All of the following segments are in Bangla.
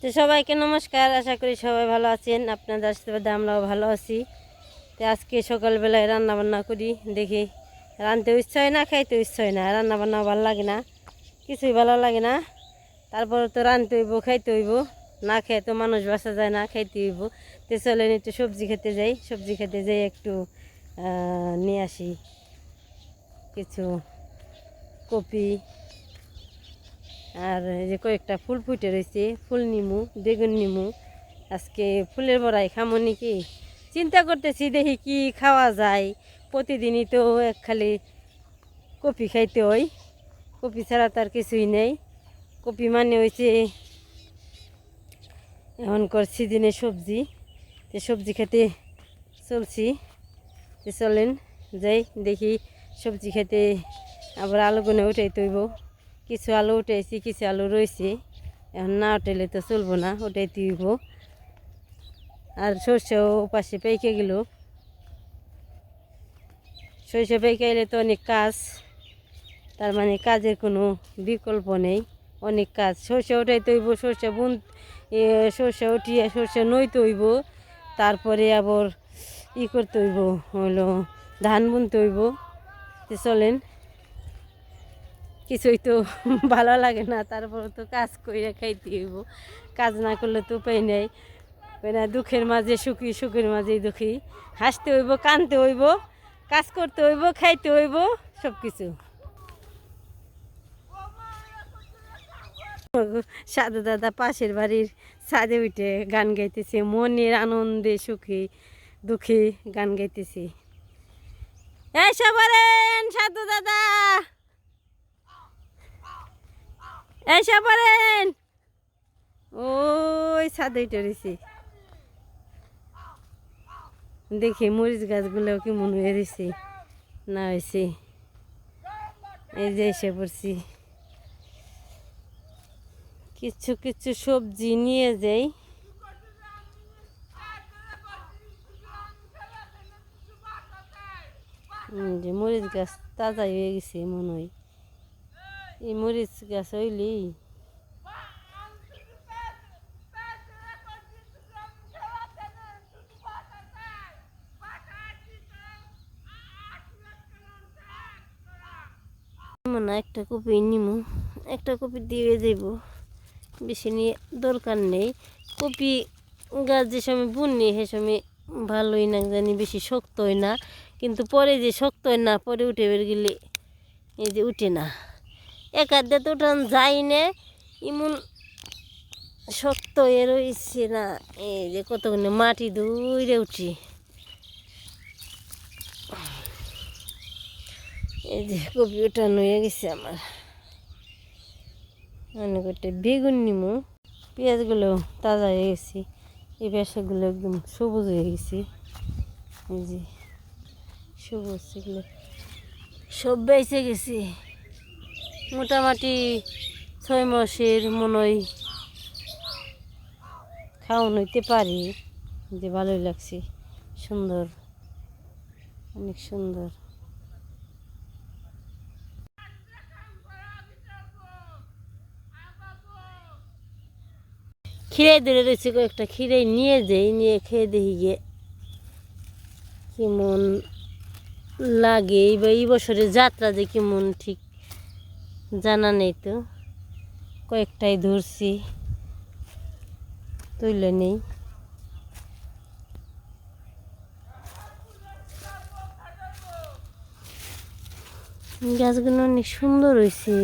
তো সবাইকে নমস্কার, আশা করি সবাই ভালো আছেন। আপনাদের আশীর্বাদে আমরাও ভালো আছি। তো আজকে সকালবেলায় রান্না বান্না করি, দেখি। রাঁধতে ইচ্ছা হয় না, খাইতে ইচ্ছা হয় না। রান্না বান্না ভালো লাগে না, কিছুই ভালো লাগে না। তারপর তো রাঁধতে হইব, খাইতে হইব। না খেয়ে তো মানুষ বাসা যায় না, খাইতে হইব। তো চলেন একটু সবজি খেতে যাই। সবজি খেতে যাই একটু নিয়ে আসি। কিছু কপি আর যে কয়েকটা ফুল ফুটে রয়েছে, ফুল নিমু, বেগুন নিমু। আজকে ফুলের বড়াই খামো নাকি? চিন্তা করতেছি দেখি কি খাওয়া যায়। প্রতিদিনই তো এক খালি কপি খাইতে হয়। কপি ছাড়া তার কিছুই নেই। কপি মানে হয়েছে এখনকার সিজনে সবজি। তো সবজি খেতে চলছি। চলেন, যাই দেখি সবজি খেতে আবার আলু গুনে উঠাই তৈব কিছু আলু উঠেছি কিছু আলু রয়েছে এখন না উঠাইলে তো চলবো না ওটাই তুইব আর সর্ষেও পাশে পেকে গেল। সর্ষে পেকে এলে তো অনেক কাজ, তার মানে কাজের কোনো বিকল্প নেই, অনেক কাজ। সর্ষে ওঠাই তৈব সর্ষে বুন সর্ষে উঠিয়ে, সর্ষে নই তৈব তারপরে আবার ই করতে হইব হলো ধান বুনতে হইব। চলেন কিছুই তো ভালো লাগে না তারপর তো কাজ করে খাইতে হইব। কাজ না করলে তো উপায় নেই। না, দুঃখের মাঝে সুখী, সুখের মাঝে দুঃখী। হাসতে হইব, কানতে হইব, কাজ করতে হইব, খাইতে হইব সব কিছু সাদা দাদা পাশের বাড়ির ছাদে উঠে গান গাইতেছে, মনের আনন্দে সুখী, দুঃখী গান গাইতেছি। এই সবারেন সাধু দাদা! এই সবারেন ওই উঠে রয়েছে দেখি মরিচ গাছগুলো কি মনে হয়ে রয়েছে না হয়েছে এই যে এসে পড়ছি। কিছু কিছু সবজি নিয়ে যাই। যে মরিচ গাছ তাজা হয়ে গেছে, মনে হয়। এই মরিচ গাছ হইলি। একটা কপি নিমু। একটা কপি দিয়ে দেব। বেশি নিয়ে দরকার নেই। কপি গাছ যে সময় বুননি, সে সময় ভালোই না জানি, বেশি শক্ত হয় না। কিন্তু পরে যে শক্ত হয় না, পরে উঠে বের গেলে এই যে উঠে না। এক আধে তো উঠান যায় না। এমন শক্ত হয়ে রয়েছে না। এই যে কতক্ষণে মাটি দূরে উঠি এই যে কপি উঠানো হয়ে গেছে আমার। অনেক একটা বেগুন নিমু। পেঁয়াজগুলো তাজা হয়ে গেছে। এই পেঁয়াজগুলো একদম সবুজ হয়ে গেছে। এই যে সবুজ এগুলো সব বেঁচে গেছে। মোটামুটি ছয় মাসের মনে হয় খাওয়ান হইতে পারি। যে ভালোই লাগছে। সুন্দর। অনেক সুন্দর। খিরে ধরে রয়েছে কয়েকটা। খিরে নিয়ে যাই, নিয়ে খেয়ে দেখি গিয়ে কেমন লাগে। এই বছরের যাত্রা যে কেমন ঠিক জানা নেই তো। কয়েকটাই ধরছি। তুলে নেই। গাছগুলো অনেক সুন্দর হয়েছে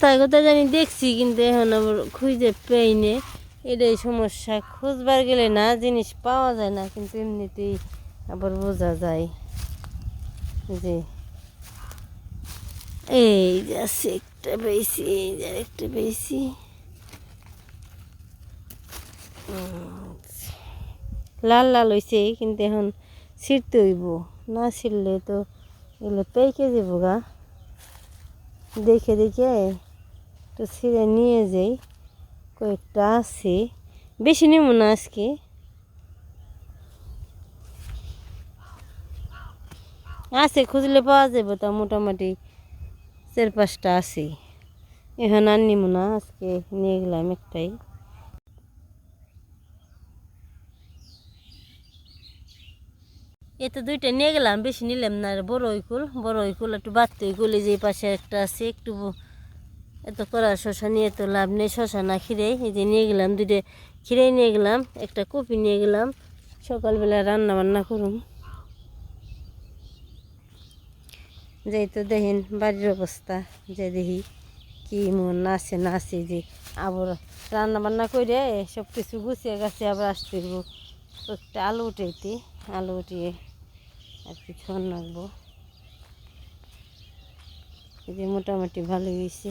কোথায় কোথায় জানি দেখছি, কিন্তু এখন আবার খুঁজে পেই নে। এটাই সমস্যা। খুঁজবার গেলে না জিনিস পাওয়া যায় না, কিন্তু এমনিতেই আবার বোঝা যায় যে এই যে আছে একটা পেয়েছি, এই যে একটা পেয়েছি। লাল লাল হয়েছে কিন্তু এখন ছিঁড়তে হইব। না ছিঁড়লে তো এগুলো পেকে যাব গা। দেখে দেখে একটু ছিঁড়ে নিয়ে যাই, কয়েকটা আছে। বেশি নেব না আজকে। আছে, খুঁজলে পাওয়া যাবে তা, মোটামুটি চার পাঁচটা আছে। এখন আর নিব না, আজকে নিয়ে গেলাম একটাই। এতে দুইটা নিয়ে গেলাম, বেশি নিলাম না বড় ইকুল বড় ইকুল একটু বাড়তে ইকুল এই যে পাশে একটা আছে, একটু এত করা শশা নিয়ে তো লাভ নেই শশা না খিরে এই যে নিয়ে গেলাম দুইটা খিরে নিয়ে গেলাম, একটা কপি নিয়ে গেলাম। সকালবেলা রান্না বান্না করুম। যেই তো দেখেন বাড়ির অবস্থা, যে দেখি কি মন আছে না আছে, যে আবার রান্না বান্না করে সব কিছু গুছিয়ে গাছে আবার আসতে একটা আলু উঠাইতে, আলু উঠিয়ে আর কিছু রাখব এই যে মোটামুটি ভালো হয়েছে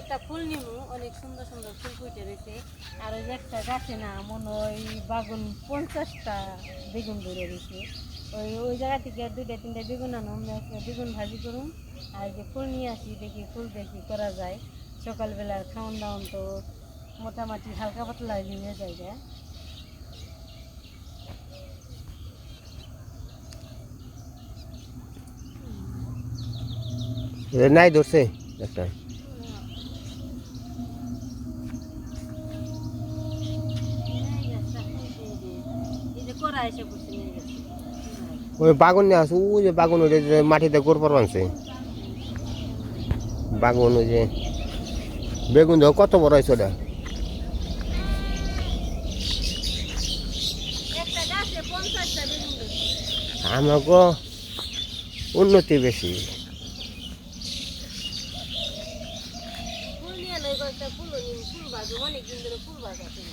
একটা ফুল নিমু, অনেক সুন্দর সুন্দর ফুল ফুটে আর একটা গাছে না, মনে হয় বাগুন পঞ্চাশটা বেগুন ওই ওই জায়গা থেকে দুইটা বেগুন আনো বেগুন ভাজি করুন। আর যে ফুল নিয়ে আসি, দেখি ফুল দেখি করা যায়। তো মোটামুটি হালকা পাতলা হয়ে যায়। এটা নাই ধরছে একটা। করা এসে পড়ছে নিয়ে গেছে। ওই বাগুন নিয়ে আসো ওই যে বাগুন ওই যে মাটিতে গোর পর বানছে। বাগুন ওই যে বেগুন দেখো কত বড় হয়েছে ওটা। আমাকে উন্নতি বেশি। ফুল নিয়ে নয় ফুল নিন ফুল বাজু অনেক দিন ধরে ফুল বাজা তুমি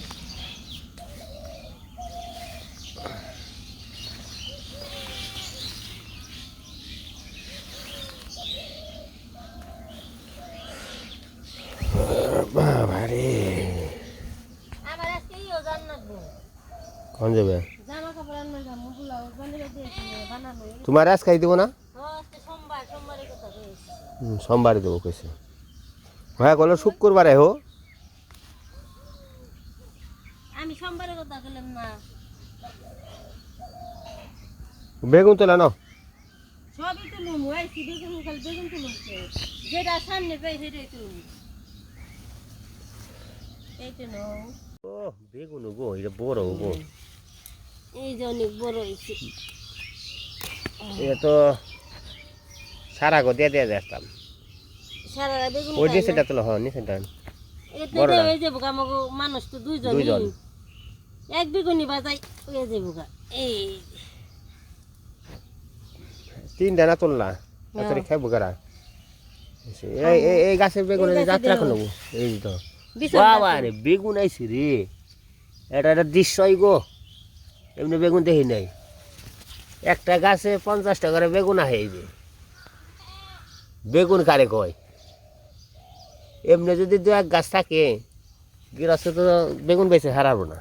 বাবা রে। কোন যাবে? তোমার আজ খাই দেবো না? সোমবার সোমবারে দেবো কইছে। হ্যাঁ কলো শুক্রবারে হো আমি সোমবারের কথা বললাম না। বেগুন তোলা নাও। সবই তো আইসি বেগুন খালি বেগুন যেটা সামনে পাই সেটাই তো এই তো নাও ও বেগুন গো এটা বড় গো এই যে অনেক বড় হয়েছে এটা তো সারা গো দিয়ে দিয়ে আসতাম সারা বেগুন ওই যে না। সেটা তোলা হয় নিচেটা এতে বড়টা? হয়ে যাব গা, আমাকে মানুষ তো দুইজন দুইজন। এক বেগুনি বাজাই হয়ে যাব গা। এই তিনটা না তুললা তাড়াতাড়ি খাইবো গারা এই এই- এই গাছের বেগুন এই যাত্রা। করব এই তো বাবা রে বেগুন আইছি রে। এটা একটা দৃশ্যই গো। এমনি বেগুন দেখি নাই। একটা গাছে পঞ্চাশটা করে বেগুন আহে যে। বেগুন কারে কয়? এমনি যদি দু এক গাছ থাকে গৃহস্থ তো বেগুন বেছে হারাবো না।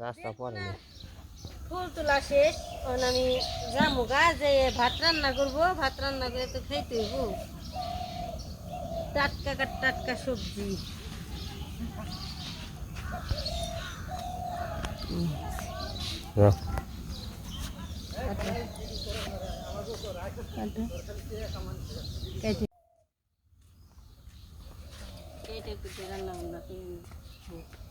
রাস্তা পরে না। ফুল তোলা শেষ। এখন আমি যাব গা যে ভাত রান্না করব। ভাত রান্না করে তো খাইতে হইব। টাটকা টাটকা সবজি। রান্না বান্না করে।